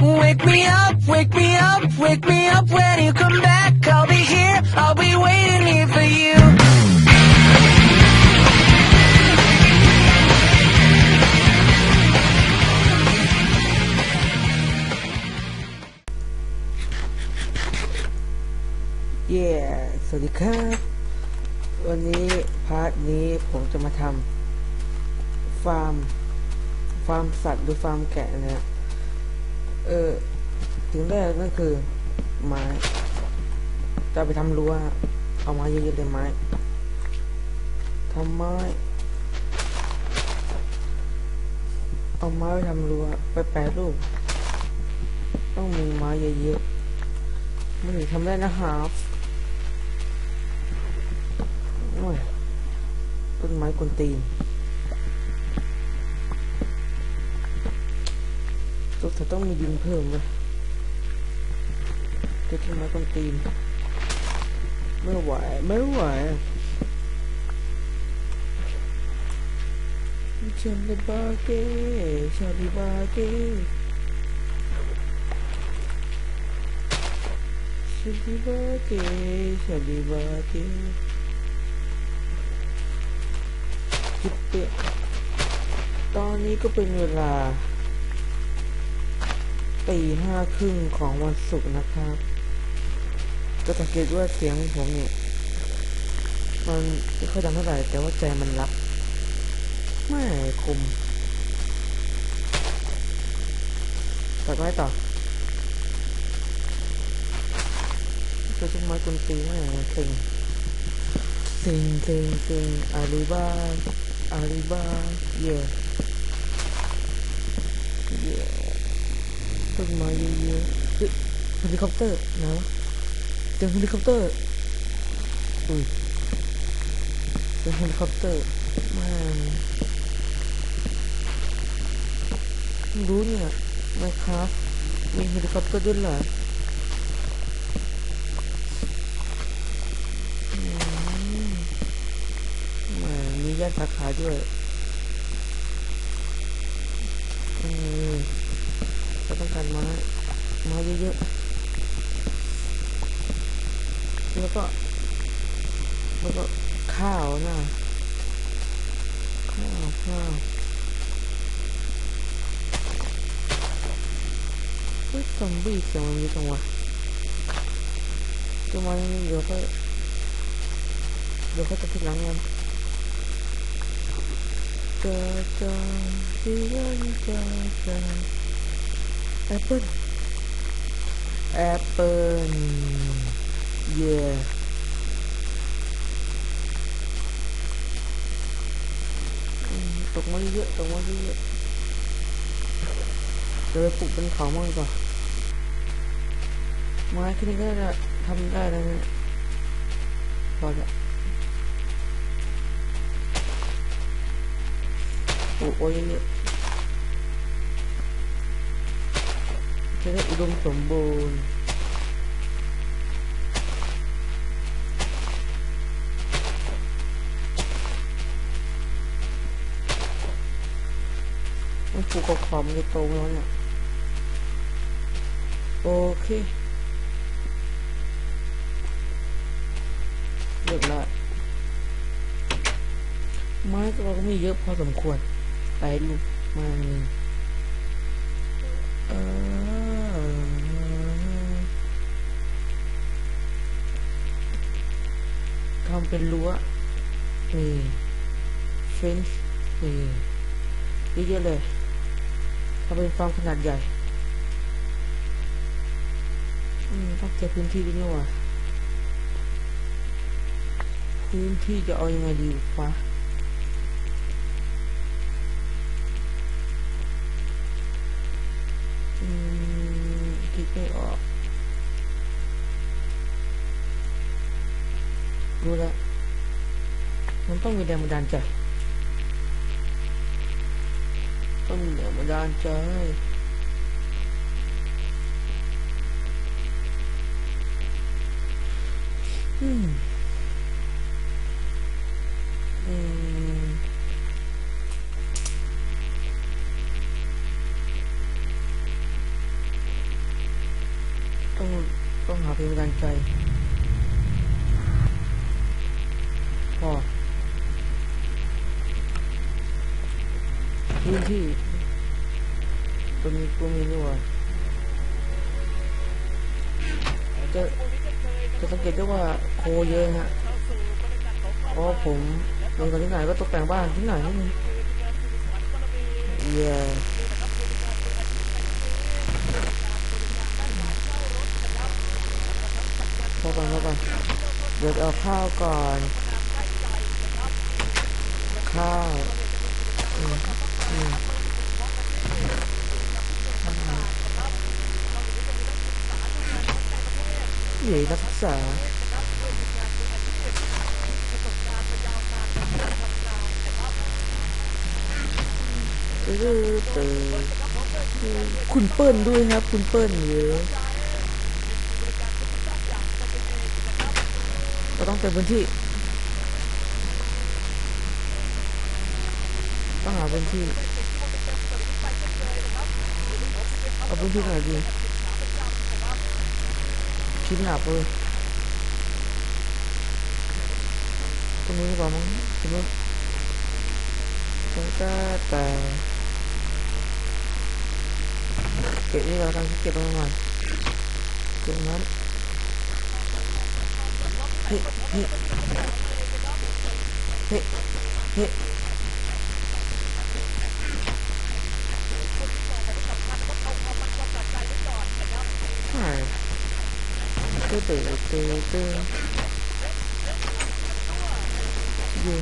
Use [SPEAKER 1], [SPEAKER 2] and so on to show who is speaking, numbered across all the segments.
[SPEAKER 1] Wake me up, wake me up, wake me up when you come back. I'll be here, I'll be waiting here for you.
[SPEAKER 2] Yeah สวัสดีครับ วันนี้พาร์ทนี้ผมจะมาทำฟาร์ม ฟาร์มสัตว์หรือฟาร์มแกะนะฮะ เออถึงแรกนั่นคือไม้จะไปทำรั้วเอาไม้เยอะๆเลยไม้ทำไม้ เอาไม้ไปทำรั้วไปแปรรูปต้องมีไม้เยอะๆมันถึงทำได้นะครับต้นไม้กวนตีน ตัวเธอต้องมีดินเพิ่มเลยจ้าต้นม้กวนตีนไม่ไหวไม่ไหวฉันได้บาเก้ฉันได้บาเก้ฉันได้บาเก้ฉันได้บาเก้คิดเปะตอนนี้ก็เป็นเวลา ตีห้าครึ่งของวันศุกร์นะครับ ก็สังเกตว่าเสียงผมเนี่ยมันไม่ค่อยดังเท่าไหร่แต่ว่าใจมันรับ ไม่คุมตัดไม้ต่อจะต้นไม้กุนตีไม่เซ็งเซ็งเซ็งเซ็งอาลีบาอาลีบาเย่เย่ ต้นไม้เยอะๆเฮ้ยเฮลิคอปเตอร์นะเจอเฮลิคอปเตอร์อุ้ยเจอเฮลิคอปเตอร์ม่งเพิ่งรู้เนี่ยไม่ครับมีเฮลิคอปเตอร์ด้วยเหรอมแหมมีย่านสาขาด้วย อืม ก็ต้องการไม้ไม้เยอะๆแล้วก็แล้วก็ข้าวนะข้าวข้าวเฮ้ยซอมบี้เสียงมันมีจังวะตัวมันเดี๋ยวค่อยเดี๋ยวค่อยจะทีหลังกันเจอเจอที่วันเจอเจอ แอปเปิ้ลแอปเปิ้ลเย่อืมตกมาเยอะตกมาเยอะเดี๋ยวไปปลูกเป็นเขามั่งก่อนไม้แค่นี้ก็จะทำได้แล้วเนี่ยพอละปลูกไว้เยอะ จะได้อุดมสมบูรณ์มันปลูกกับความนจะโตแล้วเนี่ย โอเคเรียบร้อยไม้เราก็มีเยอะพอสมควร ไปลูกมานี่เออทำเป็นรั้วนี่เฟนช์นี่เยอะๆเลยทำเป็นฟาร์มขนาดใหญ่อืมต้องเก็บพื้นที่ด้วยนี่ว่าพื้นที่จะเอายังไงดีวะอืมคิดไม่ออก รู้แล้ว มันต้องมีแรงบันดาลใจ ต้องมีแรงบันดาลใจอืม พื้นที่ตัวนี้ก็มีนี่ว่าจะจะสังเกตได้ว่าโคเยอะฮะเพราะผมลงกันที่ไหนก็ตกแต่งบ้านที่ไหนนี่เย้พอก่อนพอก่อนเดี๋ยวเอาข้าวก่อน ข้าว อืมอืมเย่นักศึกษาตื้อตื้อคุณเปิ้ลด้วยครับ คุณเปิ้ลเยอะเราต้องเต็มพื้นที่ bên kia, ở bên kia là gì? Chín nạp ơi tôi muốn vào món chín nước chúng ta tà. Kệ đi vào trong cái kẹp không rồi kẹp lắm. Hị hị hị hị từ từ từ từ gì?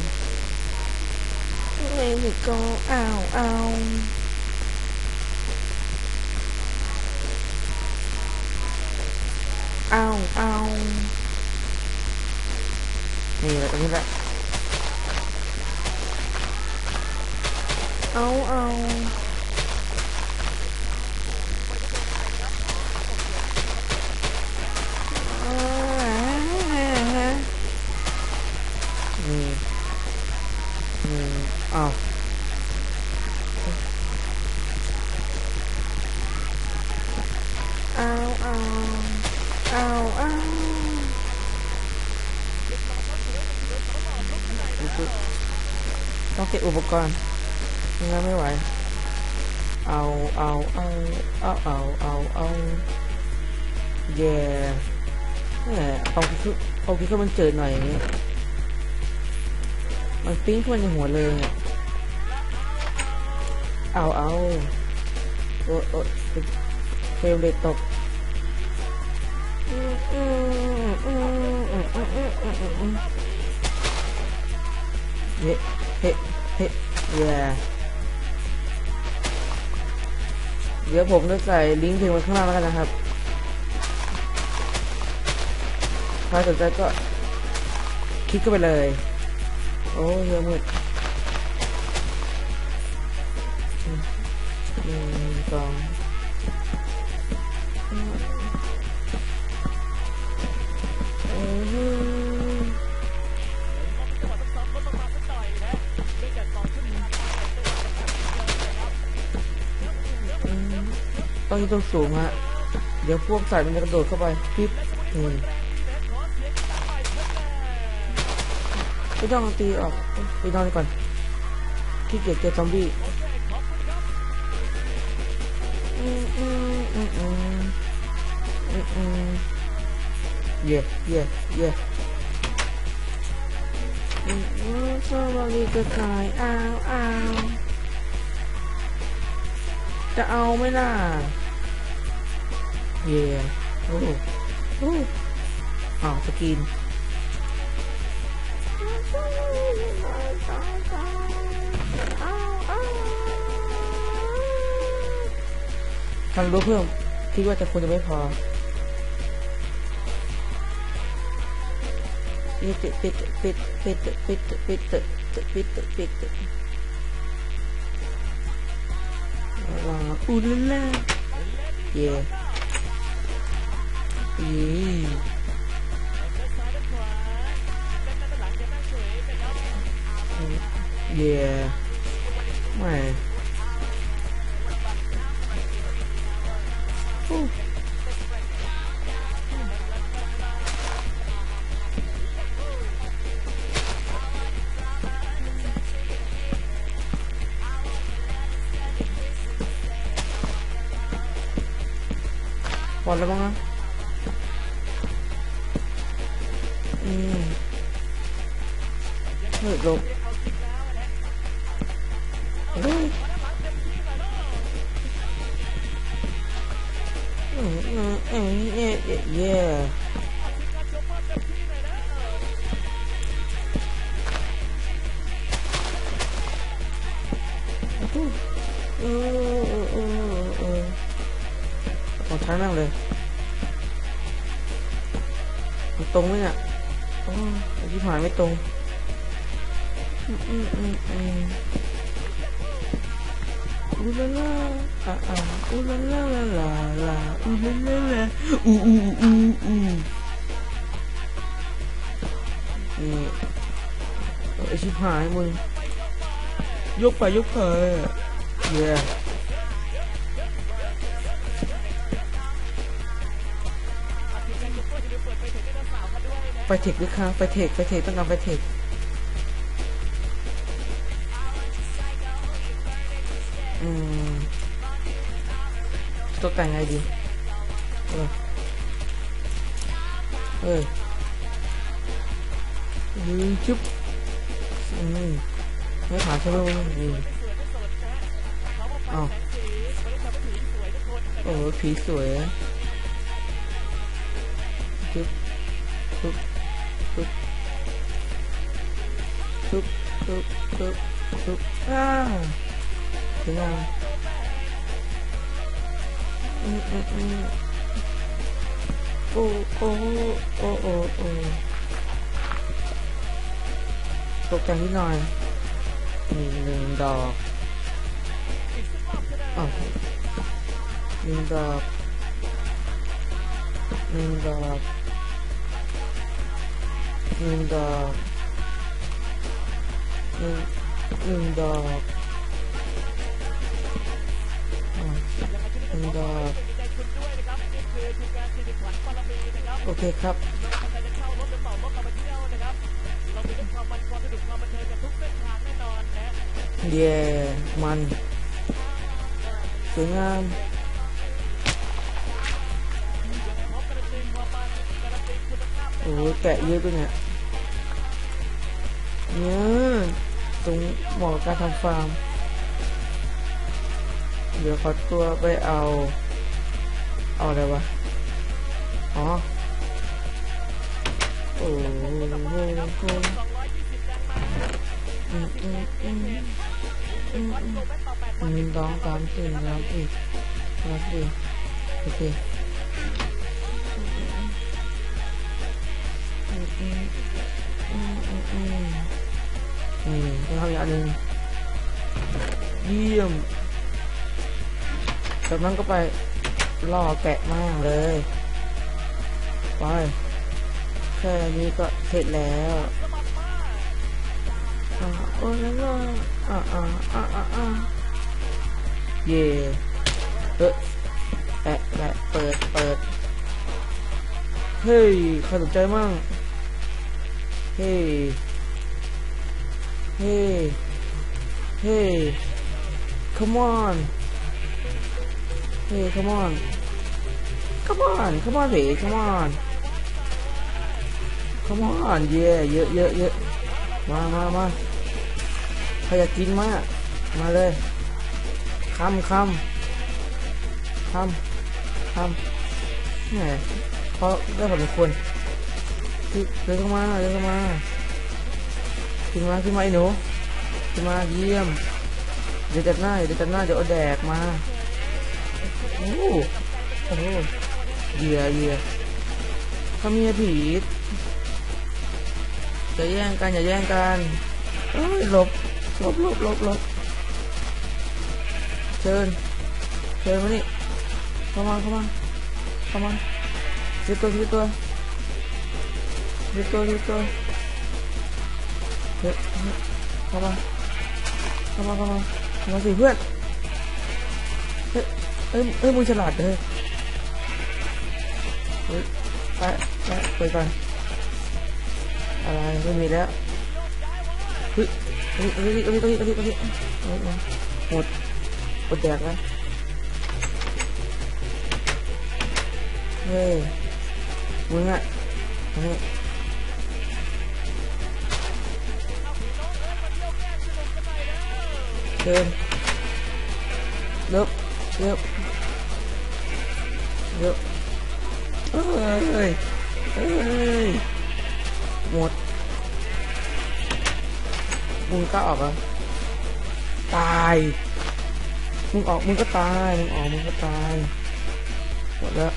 [SPEAKER 2] Nghe thì có ào ào ào ào như vậy như vậy ào ào อ้าวเอาเอาเอาเอาต้องเก็บอุปกรณ์งั้นไม่ไหว เอาเอาเอาเอาเอาเอาเอาเย่แหมเอาคือเอาคือมันเจิดหน่อยอย่างนี้มันปิ้งขึ้นมาในหัวเลยอะ เอาเอาโอ้โอ้เฟลเลตตกเฮ้เฮ้เฮ้เย่เดี๋ยวผมจะใส่ลิงก์เพลงไว้ข้างล่างแล้วกันนะครับใครสนใจก็คลิกเข้าไปเลย โอ้เยอะมืด หนึ่งสองอืมอืมต้องอยืนตรงสูงฮะ เดี๋ยวพวกสัตว์มันจะกระโดดเข้าไปปิ๊บอืมไม่ต้องเอาตีออกไปนอนก่อนขี้เกียจเจอซอมบี้ เย่เย่เย่อืมอืมสวัสดีกระต่ายอ้าวอ้าวจะเอาไหมล่ะ เย่โอ้โอ้อ้าวสกินทำรู้เพิ่มคิดว่าจะควรจะไม่พอ ปิดปิดปิดปิดปิดปิดปิด อืมเฮ้ยหลบเฮ้ยอืมอืมอืมเย่เย่เย่เออเออเออเออเอาท้ายนั่งเลยมันตรงไหมเนี่ยโอ้ยไอ้ ที่ผ่านไม่ตรงอืมอืมอืมอืมอูลาลาอ่าอ่าอูลาลาลาลาลาอูลาลาลาอูอูอูอูนี่ไอชิบหายมึงยกไปยกไปเย้ ไปเทคด้วยค่ะไปเทคไปเทคต้องการไปเทคอืมตกแต่งไงดี เออเออยืนชุบอืมไม่ผ่านใช่ไหมวะนี่อ้าวโอ้โหผีสวยชุบชุบชุบ Súp, súp, súp, súp à. Thế nào? Ừ, ừ, ừ. Ô, ô, ô, ô, ô. Cậu càng đi nòi Mình đọc Ờ. Mình đọc Mình đọc Mình đọc หนึ่งหนึ่งดอกหนึ่งดอกโอเคครับเย่มันสวยงามโอ้แกะเยอะไปเนี่ยเนี่ย ตรงเหมาะกับการทำฟาร์ม เดี๋ยวขอตัวไปเอา เอาอะไรวะ อ๋อ โอ้โหอืมอืมอืมอืมอืมหนึ่งสองสามสี่ห้าอีกห้าสี่โอเคอืมอืมอืมอืม อืมต้องทำอีกอันหนึ่งเยี่ยมจากนั้นก็ไปล่อแกะมากเลยไปแค่นี้ก็เสร็จแล้วอ่าโอ้ยแล้วก็อ่าอ่าอ่าอ่าอ่าเย่เออแปะแปะเปิดเปิดเฮ้ยใครสนใจมั่งเฮ้ ยเฮ้ยเฮ้ย come on เฮ้ย come on come on come on เฮ้ย come on come on เย่เยอะเยอะเยอะมามามาใครอยากกินมาก มาเลยคำคำคำคำแหมเพราะได้ผลควรเดินเข้ามาเดินเข้ามา ขึ้นมาขึ้นมาไอ้หนูขึ้นมาเยี่ยม เดี๋ยวจัดหน้าเดี๋ยวจัดหน้าเดี๋ยวเอาแดกมาโอ้โหโอ้โหเหยื่อเหยื่อขมีผีอย่าแย่งกันอย่าแย่งกันเอ้ยหลบหลบหลบหลบหลบเชิญเชิญมานี่เข้ามาเข้ามาเข้ามาทีตัวทีตัวทีตัวทีตัว เฮ้ยเข้ามาเข้ามาเข้ามาเข้ามาสิเพื่อน เฮ้ยเอ้ยเอ้ยมึงฉลาดเลยเฮ้ยไปไปไปไปอะไรไม่มีแล้วเฮ้ยเฮ้ยเฮ้ยเฮ้ยเฮ้ยเฮ้ยเฮ้ยหมดหมดแดกแล้วเฮ้ยมึงอะเฮ้ย เดินเลิบเลิบเลิบเอ้ยเอ้ยหมดมึงกล้าออกเหรอตายมึงออกมึงก็ตายมึงออกมึงก็ตายหมดแล้ว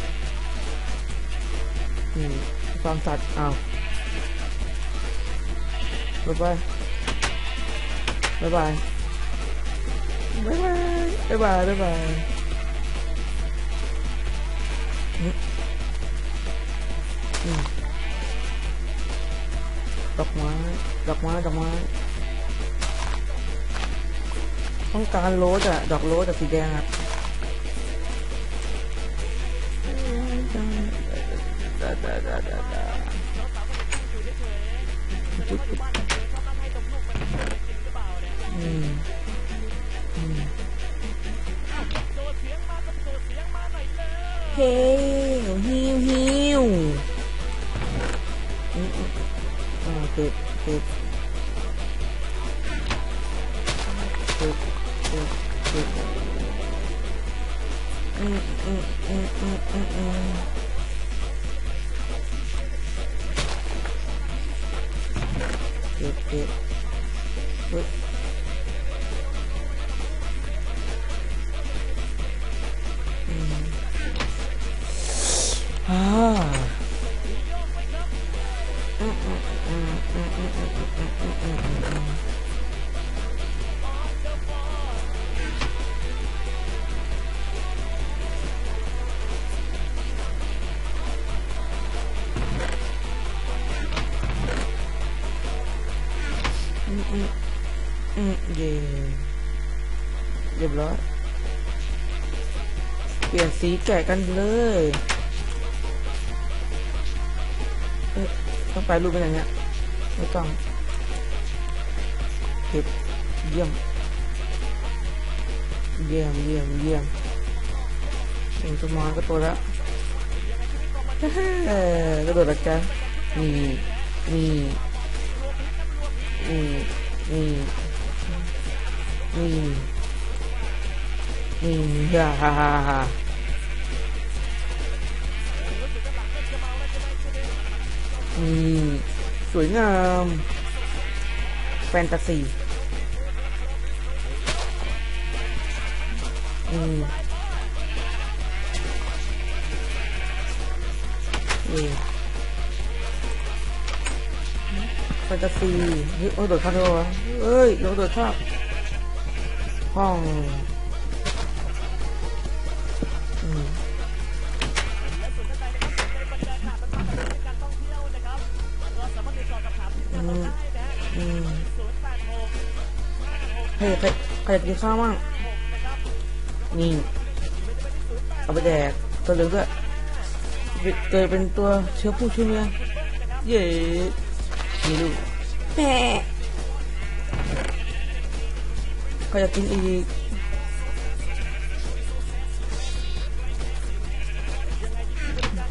[SPEAKER 2] นี่ความสัตว์อ้าวบ๊ายบายบ๊ายบาย บ๊ายบายบ๊ายบายบายบายดอกไม้ดอกไม้ดอกไม้ต้องการโรสอะดอกโรสอะสีแดงอะดาดาดาดาดาอืม heo heo heo. À, tụt tụt tụt tụt tụt ừ, ừ, ừ, ừ, ừ, ừ. tụt tụt tụt เปลี่ยนสีแกะกันเลยเอ๊ะต้องไปรูปเป็นอย่างเงี้ยไม่ต้องเก็บเยี่ยม เยี่ยมเยี่ยมเยี่ยมเอ็งสมอนก็โตแล้วเออกระโดดละกันนี่นี่นี่นี่นี่นี่ฮ่าฮ่าฮ่า ừ, xuống uh, fantasy ừ. Ừ. fantasy ôi đổi khác rồi ơi đổi khác hoàng รกินข้าวมั่งนี่ เอาไปแดกตัวเหลืองด้วยเกิดเป็นตัวเชื้อผู้ชื้อเมียเย้มีลูกแม่ใครอยากกินอีก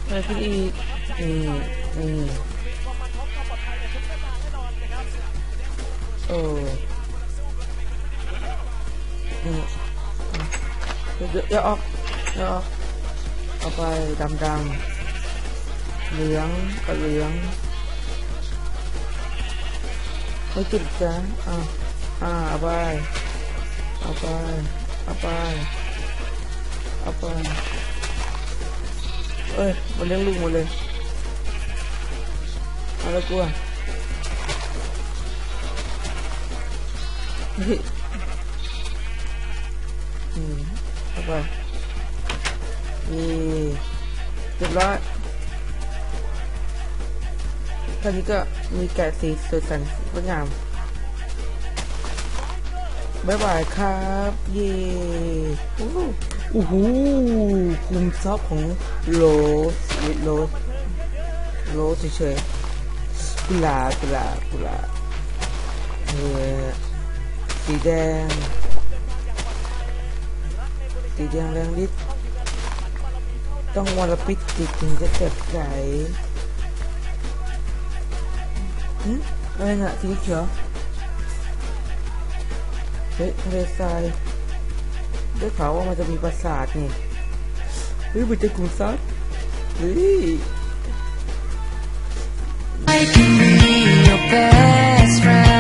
[SPEAKER 2] ใครอยากกินอีกนี่นี่โอ้ นี่เดี๋ยวเดี๋ยวออกเดี๋ยวออกเอาไปดำดำเหลืองกับเหลืองไม่ติดจ้ะอ่าอ่าเอาไปเอาไปเอาไปเอาไปเอ้ยมันเลี้ยงลูกหมดเลยเอาแล้วกลัว เฮ้ยอืมเอาไปนี่เรียบร้อยท่านี้ก็มีแกะสีสวยสันสวยงามบายบายครับ เย่โอ้โหคุมซอฟของโลสโลสโลสเฉยๆกุหลาบกุหลาบกุหลาบเออสีแดง สีแดงแรงฤทธิ์ต้องวรปิดจิตถึงจะเจ็บใจหึอะไรน่ะสีเขียวเฮ้ยทะเลทรายได้ข่าวว่ามันจะมีปราสาทนี่เฮ้ยมันจะกุมทรัพย์เฮ้ย
[SPEAKER 1] I can be your best friend.